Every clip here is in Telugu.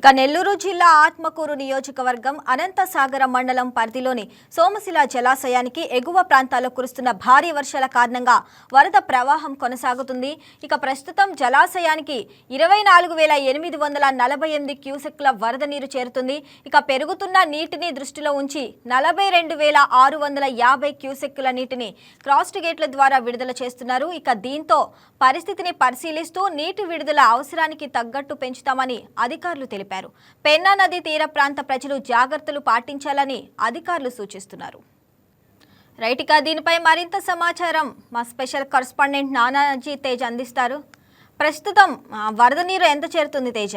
ఇక నెల్లూరు జిల్లా ఆత్మకూరు నియోజకవర్గం అనంతసాగర మండలం పరిధిలోని సోమశిల జలాశయానికి ఎగువ ప్రాంతాల్లో కురుస్తున్న భారీ వర్షాల కారణంగా వరద ప్రవాహం కొనసాగుతుంది. ఇక ప్రస్తుతం జలాశయానికి ఇరవై నాలుగు వేల ఎనిమిది వందల నలభై ఎనిమిది క్యూసెక్ల వరద నీరు చేరుతుంది. ఇక పెరుగుతున్న నీటిని దృష్టిలో ఉంచి నలభై రెండు వేల ఆరు వందల యాభై క్యూసెక్కుల నీటిని క్రాస్ట్ గేట్ల ద్వారా విడుదల చేస్తున్నారు. ఇక దీంతో పరిస్థితిని పరిశీలిస్తూ నీటి విడుదల అవసరానికి తగ్గట్టు పెంచుతామని అధికారులు తెలిపారు. పెన్నా నది తీర ప్రాంత ప్రజలు జాగ్రత్తలు పాటించాలని అధికారులు సూచిస్తున్నారు. రైట్ ఇక దీనిపై మరింత సమాచారం మా స్పెషల్ కరస్పాండెంట్ నానాజీ తేజ్ అందిస్తారు. ప్రస్తుతం వరద నీరు ఎంత చేరుతుంది Teja?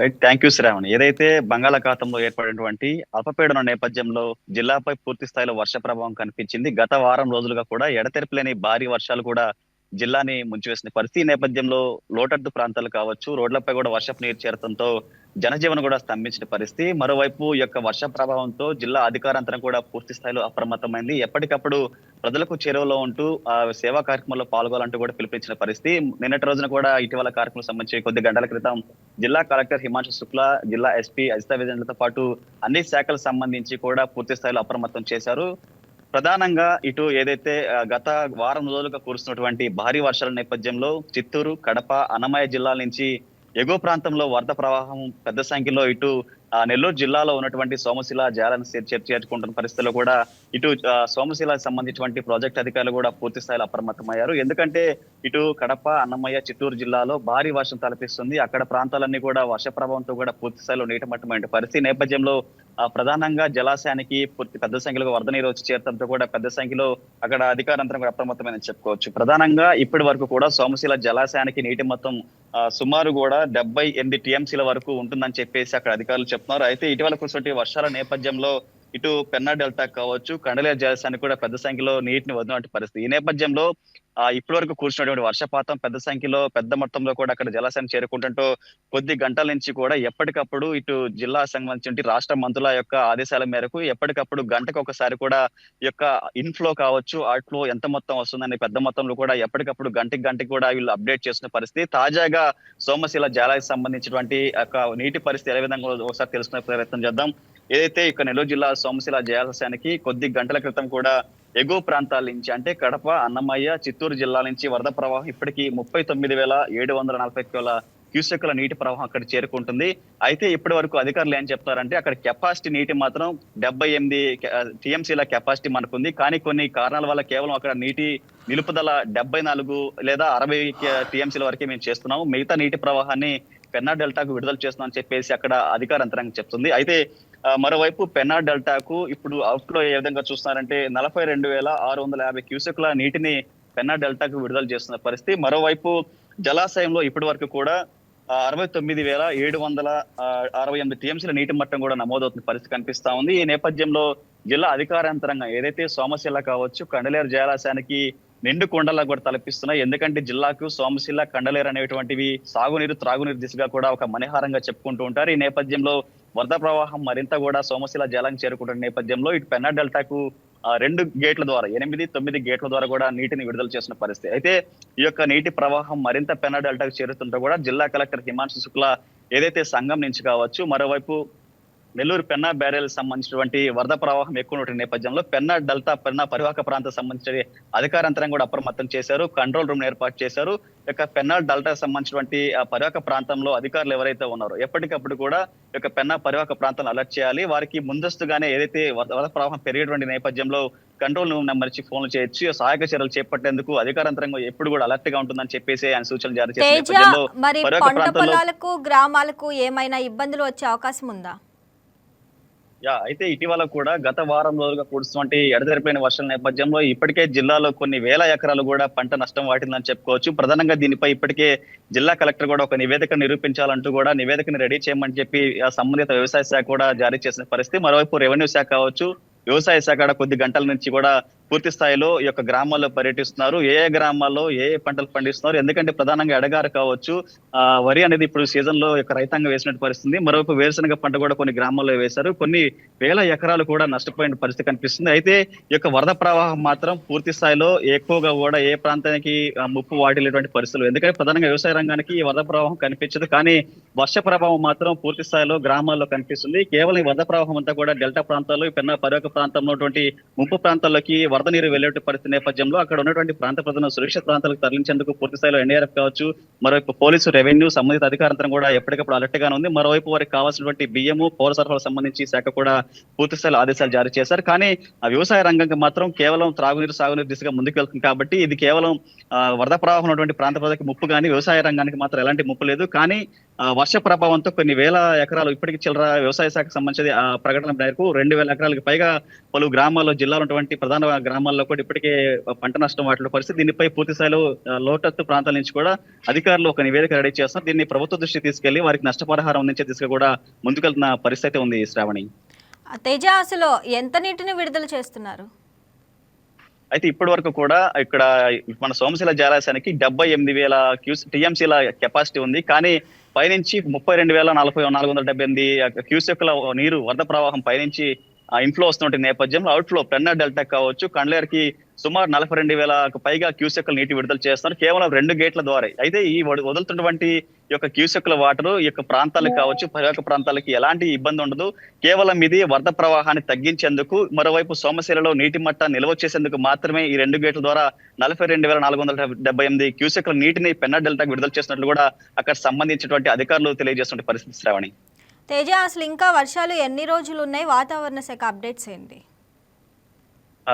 Right thank you Sravani. ఏదైతే బంగాళాఖాతంలో ఏర్పడినటువంటి అల్పపీడన నేపథ్యంలో జిల్లాపై పూర్తి స్థాయిలో వర్ష ప్రభావం కనిపించింది. గత వారం రోజులుగా కూడా ఎడతెరిపిలేని భారీ వర్షాలు కూడా జిల్లాని ముంచివేసిన పరిస్థితి ఈ నేపథ్యంలో లోటడ్డు ప్రాంతాలు కావచ్చు రోడ్లపై కూడా వర్షపు నీరు చేరడంతో జనజీవనం కూడా స్తంభించిన పరిస్థితి. మరోవైపు ఈ యొక్క వర్ష ప్రభావంతో జిల్లా అధికారంతరం కూడా పూర్తి స్థాయిలో అప్రమత్తమైంది. ఎప్పటికప్పుడు ప్రజలకు చేరువలో ఉంటూ ఆ సేవా కార్యక్రమంలో పాల్గొనాలంటూ కూడా పిలుపునిచ్చిన పరిస్థితి. నిన్నటి రోజున కూడా ఇటీవల కార్యక్రమం సంబంధించి కొద్ది గంటల క్రితం జిల్లా కలెక్టర్ హిమాంశు శుక్లా జిల్లా ఎస్పీ అజిత విజయన్లతో పాటు అన్ని శాఖలకు సంబంధించి కూడా పూర్తి స్థాయిలో అప్రమత్తం చేశారు. ప్రధానంగా ఇటు ఏదైతే గత వారం రోజులుగా కురుస్తున్నటువంటి భారీ వర్షాల నేపథ్యంలో చిత్తూరు కడప అన్నమయ్య జిల్లాల నుంచి ఎగువ ప్రాంతంలో వరద ప్రవాహం పెద్ద సంఖ్యలో ఇటు నెల్లూరు జిల్లాలో ఉన్నటువంటి సోమశిల జాలను చేర్చుకుంటున్న పరిస్థితుల్లో కూడా ఇటు సోమశిల సోమశిలకు సంబంధించినటువంటి ప్రాజెక్ట్ అధికారులు కూడా పూర్తి స్థాయిలో అప్రమత్తమయ్యారు. ఎందుకంటే ఇటు కడప అన్నమయ్య చిత్తూరు జిల్లాలో భారీ వర్షం తలపిస్తుంది. అక్కడ ప్రాంతాలన్నీ కూడా వర్ష ప్రభావంతో కూడా పూర్తి స్థాయిలో నీటమట్టమైన పరిస్థితి. నేపథ్యంలో ప్రధానంగా జలాశయానికి పూర్తి పెద్ద సంఖ్యలో వరద నీరు వచ్చి చేరడంతో కూడా పెద్ద సంఖ్యలో అక్కడ అధికారంతరం కూడా అప్రమత్తమైన చెప్పుకోవచ్చు. ప్రధానంగా ఇప్పటి వరకు కూడా సోమశిల జలాశయానికి నీటి మొత్తం సుమారు కూడా డెబ్బై ఎనిమిది టీఎంసీల వరకు ఉంటుందని చెప్పేసి అక్కడ అధికారులు చెప్తున్నారు. అయితే ఇటీవల కురిసినటువంటి వర్షాల నేపథ్యంలో ఇటు పెన్నా డెల్టా కావచ్చు కండలే జలాశయానికి కూడా పెద్ద సంఖ్యలో నీటిని వదిలినటువంటి పరిస్థితి. ఈ నేపథ్యంలో ఆ ఇప్పటి వరకు కూర్చున్నటువంటి వర్షపాతం పెద్ద సంఖ్యలో పెద్ద మొత్తంలో కూడా అక్కడ జలాశయం చేరుకుంటుంటూ కొద్ది గంటల నుంచి కూడా ఎప్పటికప్పుడు ఇటు జిల్లా సంబంధించి రాష్ట్ర మంత్రుల యొక్క ఆదేశాల మేరకు ఎప్పటికప్పుడు గంటకు ఒకసారి కూడా ఈ యొక్క ఇన్ఫ్లో కావచ్చు అవుట్ఫ్లో ఎంత మొత్తం వస్తుందని పెద్ద మొత్తంలో కూడా ఎప్పటికప్పుడు గంటకి గంటకి కూడా వీళ్ళు అప్డేట్ చేస్తున్న పరిస్థితి. తాజాగా సోమశిల జలాలకు సంబంధించినటువంటి యొక్క నీటి పరిస్థితి ఏ విధంగా ఒకసారి తెలుసుకునే ప్రయత్నం చేద్దాం. ఏదైతే ఇక్కడ నెల్లూరు జిల్లా సోమశిల జలాశయానికి కొద్ది గంటల క్రితం కూడా ఎగువ ప్రాంతాల నుంచి అంటే కడప అన్నమయ్య చిత్తూరు జిల్లా నుంచి వరద ప్రవాహం ఇప్పటికీ ముప్పై తొమ్మిది వేల ఏడు వందల నలభై కిలోల క్యూసెక్కుల నీటి ప్రవాహం అక్కడ చేరుకుంటుంది. అయితే ఇప్పటి వరకు అధికారులు ఏం చెప్తారంటే అక్కడ కెపాసిటీ నీటి మాత్రం డెబ్బై ఎనిమిది టీఎంసీల కెపాసిటీ మనకుంది. కానీ కొన్ని కారణాల వల్ల కేవలం అక్కడ నీటి నిలుపుదల డెబ్బై నాలుగు లేదా అరవై టీఎంసీల వరకే మేము చేస్తున్నాము. మిగతా నీటి ప్రవాహాన్ని పెన్నా డెల్టాకు విడుదల చేస్తున్నామని చెప్పేసి అక్కడ అధికార యంత్రాంగం చెప్తుంది. అయితే మరోవైపు పెన్నా డెల్టాకు ఇప్పుడు అవుట్లో ఏ విధంగా చూస్తున్నారంటే నలభై రెండు వేల ఆరు వందల యాభై క్యూసెక్ల నీటిని పెన్నా డెల్టాకు విడుదల చేస్తున్న పరిస్థితి. మరోవైపు జలాశయంలో ఇప్పటి వరకు కూడా అరవై తొమ్మిది వేల ఏడు వందల అరవై ఎనిమిది టీఎంసీల నీటి మట్టం కూడా నమోదవుతున్న పరిస్థితి కనిపిస్తా ఉంది. ఈ నేపథ్యంలో జిల్లా అధికార యంత్రాంగం ఏదైతే సోమశిల కావచ్చు కండలేరు జలాశయానికి నిండు కొండలా కూడా తలపిస్తున్నాయి. ఎందుకంటే జిల్లాకు సోమశిల కండలేరు అనేటువంటివి సాగునీరు త్రాగునీరు దిశగా కూడా ఒక మణిహారంగా చెప్పుకుంటూ ఉంటారు. ఈ నేపథ్యంలో వరద ప్రవాహం మరింత కూడా సోమశిల జలానికి చేరుకుంటున్న నేపథ్యంలో ఇటు పెన్నా డెల్టాకు రెండు గేట్ల ద్వారా ఎనిమిది తొమ్మిది గేట్ల ద్వారా కూడా నీటిని విడుదల చేసిన పరిస్థితి. అయితే ఈ యొక్క నీటి ప్రవాహం మరింత పెన్నా డెల్టాకు చేరుతుంటే కూడా జిల్లా కలెక్టర్ హిమాంశు శుక్లా ఏదైతే సంఘం నుంచి కావచ్చు మరోవైపు నెల్లూరు పెన్నా బ్యారేల్ సంబంధించినటువంటి వరద ప్రవాహం ఎక్కువ ఉన్నటువంటి నేపథ్యంలో పెన్నా డెల్టా పెన్నా పరివాహక ప్రాంతం సంబంధించిన అధికారంతరం కూడా అప్రమత్తం చేశారు. కంట్రోల్ రూమ్ ఏర్పాటు చేశారు. యొక్క పెన్నా డెల్టా సంబంధించినటువంటి ఆ పరివాహక ప్రాంతంలో అధికారులు ఎవరైతే ఉన్నారో ఎప్పటికప్పుడు కూడా యొక్క పెన్నా పరివాహక ప్రాంతాన్ని అలర్ట్ చేయాలి. వారికి ముందస్తుగానే ఏదైతే వరద ప్రవాహం పెరిగేటువంటి నేపథ్యంలో కంట్రోల్ రూమ్ నెంబర్ ఇచ్చి ఫోన్లు చేయొచ్చు. సహాయక చర్యలు చేపట్టేందుకు అధికారంతరంగా ఎప్పుడు కూడా అలర్ట్గా ఉంటుందని చెప్పేసి ఆయన సూచనలు జారీ మరి పొలాలకు గ్రామాలకు ఏమైనా ఇబ్బందులు వచ్చే అవకాశం ఉందా? యా అయితే ఇటీవల కూడా గత వారం రోజులుగా కురుస్తున్నటువంటి ఎడతెరిపోయిన వర్షాల నేపథ్యంలో ఇప్పటికే జిల్లాలో కొన్ని వేల ఎకరాలు కూడా పంట నష్టం వాటిందని చెప్పుకోవచ్చు. ప్రధానంగా దీనిపై ఇప్పటికే జిల్లా కలెక్టర్ కూడా ఒక నివేదిక నిరూపించాలంటూ కూడా నివేదికను రెడీ చేయమని చెప్పి ఆ సంబంధిత వ్యవసాయ శాఖ కూడా జారీ చేసిన పరిస్థితి. మరోవైపు రెవెన్యూ శాఖ కావచ్చు వ్యవసాయ శాఖ కొద్ది గంటల నుంచి కూడా పూర్తి స్థాయిలో ఈ యొక్క గ్రామాల్లో పర్యటిస్తున్నారు. ఏ ఏ గ్రామాల్లో ఏ ఏ పంటలు పండిస్తున్నారు ఎందుకంటే ప్రధానంగా ఎడగారు కావచ్చు ఆ వరి అనేది ఇప్పుడు సీజన్లో యొక్క రైతాంగం వేసినట్టు పరిస్థితి మరోవైపు వేరుశనగ పంట కూడా కొన్ని గ్రామాల్లో వేశారు. కొన్ని వేల ఎకరాలు కూడా నష్టపోయిన పరిస్థితి కనిపిస్తుంది. అయితే ఈ యొక్క వరద ప్రవాహం మాత్రం పూర్తి స్థాయిలో ఎక్కువగా కూడా ఏ ప్రాంతానికి ముప్పు వాటిల్లేటువంటి పరిస్థితులు. ఎందుకంటే ప్రధానంగా వ్యవసాయ రంగానికి ఈ వరద ప్రవాహం కనిపించదు. కానీ వర్ష ప్రభావం మాత్రం పూర్తి స్థాయిలో గ్రామాల్లో కనిపిస్తుంది. కేవలం ఈ వరద ప్రవాహం అంతా కూడా డెల్టా ప్రాంతాల్లో ఈ పెన్నా ప్రాంతంలో ముప్పు ముంపు ప్రాంతాల్లోకి వరద నీరు వెళ్ళే పరిస్థితి నేపథ్యంలో అక్కడ ఉన్నటువంటి ప్రాంత ప్రజలను సురక్షిత ప్రాంతాలకు తరలించేందుకు పూర్తి స్థాయిలో ఎన్డీఆర్ఎఫ్ కావచ్చు మరోవైపు పోలీసు రెవెన్యూ సంబంధిత అధికారంతో కూడా ఎప్పటికప్పుడు అలర్ట్ గానే ఉంది. మరోవైపు వారికి కావాల్సినటువంటి బియ్యము పౌర సరఫరా సంబంధించి శాఖ కూడా పూర్తి స్థాయిలో ఆదేశాలు జారీ చేశారు. కానీ ఆ వ్యవసాయ రంగంకి మాత్రం కేవలం త్రాగునీరు సాగునీరు దిశగా ముందుకు వెళ్తుంది కాబట్టి ఇది కేవలం వరద ప్రవాహం ఉన్నటువంటి ప్రాంత ప్రజలకు ముప్పు కానీ వ్యవసాయ రంగానికి మాత్రం ఎలాంటి ముప్పు లేదు. కానీ వర్ష ప్రభావంతో కొన్ని వేల ఎకరాలు ఇప్పటికి చిల్లర వ్యవసాయ శాఖకు సంబంధించి ఆ ప్రకటన మేరకు రెండు వేల ఎకరాలకు పైగా పలు గ్రామాల్లో జిల్లాలో ఉన్నటువంటి ప్రధాన గ్రామాల్లో కూడా ఇప్పటికే పంట నష్టం వాటిలో పరిస్థితి. దీనిపై పూర్తి స్థాయిలో లోతట్టు ప్రాంతాల నుంచి కూడా అధికారులు ఒక నివేదిక రెడీ చేస్తారు దీన్ని ప్రభుత్వ దృష్టికి తీసుకెళ్ళి వారికి నష్టపరిహారం అందించే దిశగా కూడా ముందుకెళ్తున్న పరిస్థితి ఉంది శ్రావణి. ఆ తేజ అసలు ఎంత నీటిని విడుదల చేస్తున్నారు? అయితే ఇప్పటి వరకు కూడా ఇక్కడ మన సోమశిల జలాశయానికి డెబ్బై ఎనిమిది వేల క్యూస్ టీఎంసీల కెపాసిటీ ఉంది. కానీ పైనుంచి ముప్పై రెండు వేల నలభై నాలుగు వందల డెబ్బై ఎనిమిది క్యూసెక్ల నీరు వరద ప్రవాహం పైనుంచి ఇన్ఫ్లో వస్తున్న నేపథ్యంలో అవుట్ఫ్లో పెన్నా డెల్టా కావచ్చు కండ్లేరుకి సుమారు నలభై రెండు వేల పైగా క్యూసెక్ల నీటి విడుదల చేస్తున్నారు. కేవలం రెండు గేట్ల ద్వారా. అయితే ఈ వదులుతున్నటువంటి ఈ యొక్క క్యూసెక్ల వాటర్ ఈ యొక్క ప్రాంతాలకు కావచ్చు పర్యాటక ప్రాంతాలకి ఎలాంటి ఇబ్బంది ఉండదు. కేవలం ఇది వరద ప్రవాహాన్ని తగ్గించేందుకు మరోవైపు సోమశిలలో నీటి మట్టాన్ని నిల్వ చేసేందుకు మాత్రమే ఈ రెండు గేట్ల ద్వారా నలభై రెండు వేల నాలుగు వందల డెబ్బై ఎనిమిది క్యూసెక్ల నీటిని పెన్నా డెల్టాకు విడుదల చేసినట్లు కూడా అక్కడ సంబంధించినటువంటి అధికారులు తెలియజేస్తున్న పరిస్థితి శ్రావణి. తేజ అసలు ఇంకా వర్షాలు ఎన్ని రోజులు ఉన్నాయి వాతావరణ శాఖ అప్డేట్స్ ఏంటి?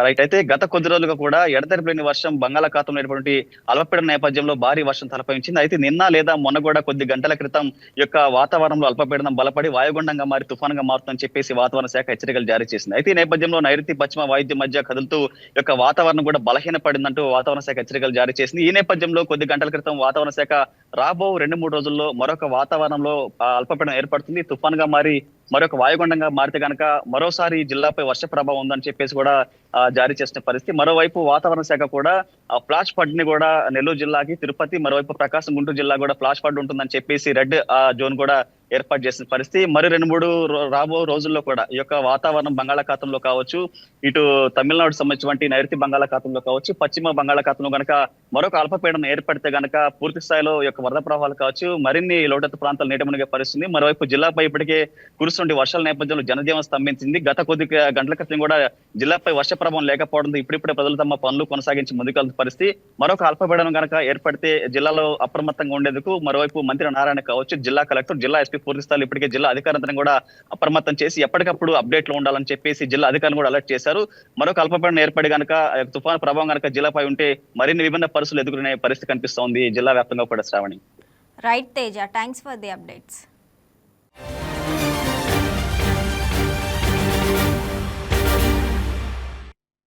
రైట్ అయితే గత కొద్ది రోజులుగా కూడా ఎడతెరిపిలేని వర్షం బంగాళాఖాతంలో ఉన్నటువంటి అల్పపీడన నేపథ్యంలో భారీ వర్షం తలపించింది అయితే నిన్న లేదా మొన్న కూడా కొద్ది గంటల క్రితం యొక్క వాతావరణంలో అల్పపీడనం బలపడి వాయుగుండంగా మారి తుఫానుగా మారుతుందని చెప్పేసి వాతావరణ శాఖ హెచ్చరికలు జారీ చేసింది. అయితే ఈ నేపథ్యంలో నైరుతి పశ్చిమ వాయుద్యం మధ్య కదులుతూ యొక్క వాతావరణం కూడా బలహీనపడిందంటూ వాతావరణ శాఖ హెచ్చరికలు జారీ చేసింది. ఈ నేపథ్యంలో కొద్ది గంటల క్రితం వాతావరణ శాఖ రాబో రెండు మూడు రోజుల్లో మరొక వాతావరణంలో అల్పపీడనం ఏర్పడుతుంది. తుఫానుగా మారి మరొక వాయుగుండంగా మారితే గనక మరోసారి జిల్లాపై వర్ష ప్రభావం ఉందని చెప్పేసి కూడా జారీ చేసిన పరిస్థితి. మరోవైపు వాతావరణ శాఖ కూడా ఆ ఫ్లాష్ ఫ్లడ్ని కూడా నెల్లూరు జిల్లాకి తిరుపతి మరోవైపు ప్రకాశం గుంటూరు జిల్లా కూడా ఫ్లాష్ ఫ్లడ్ ఉంటుందని చెప్పేసి రెడ్ జోన్ కూడా ఏర్పాటు చేసిన పరిస్థితి. మరి రెండు మూడు రాబో రోజుల్లో కూడా ఈ యొక్క వాతావరణం బంగాళాఖాతంలో కావచ్చు ఇటు తమిళనాడు సంబంధించినటువంటి నైరుతి బంగాళాఖాతంలో కావచ్చు పశ్చిమ బంగాళాఖాతంలో గనక మరొక అల్పపీడనం ఏర్పడితే గనక పూర్తి స్థాయిలో ఈ యొక్క వరద ప్రవాహాలు కావచ్చు మరిన్ని లోటత్తు ప్రాంతాలు నీట మునిగే పరిస్థితి. మరోవైపు జిల్లాపై ఇప్పటికే కురుస్తుండే వర్షాల నేపథ్యంలో జనజీవనం స్తంభించింది. గత కొద్ది గంటల క్రితం కూడా జిల్లాపై వర్ష ప్రభావం లేకపోవడంతో ఇప్పుడిప్పుడే ప్రజలు తమ పనులు కొనసాగించి ముందుకెళ్తున్న పరిస్థితి. మరొక అల్పపీడనం గనక ఏర్పడితే జిల్లాలో అప్రమత్తంగా ఉండేందుకు మరోవైపు మంత్రి నారాయణ కావచ్చు జిల్లా కలెక్టర్ జిల్లా ఎస్పీ పూర్తి స్థాయిలో ఇప్పటికే జిల్లా అధికారులను కూడా అప్రమత్తం చేసి ఎప్పటికప్పుడు అప్డేట్లో ఉండాలని చెప్పేసి జిల్లా అధికారులు కూడా అలర్ట్ చేశారు. మరొక అల్పపీడనం ఏర్పడి గనక తుఫాను ప్రభావం గనక జిల్లాపై ఉంటే మరిన్ని విభిన్న పరిస్థితులు ఎదుర్కొనే పరిస్థితి కనిపిస్తోంది. జిల్లా వ్యాప్తంగా కూడా Sravani. Right Teja thanks for the updates.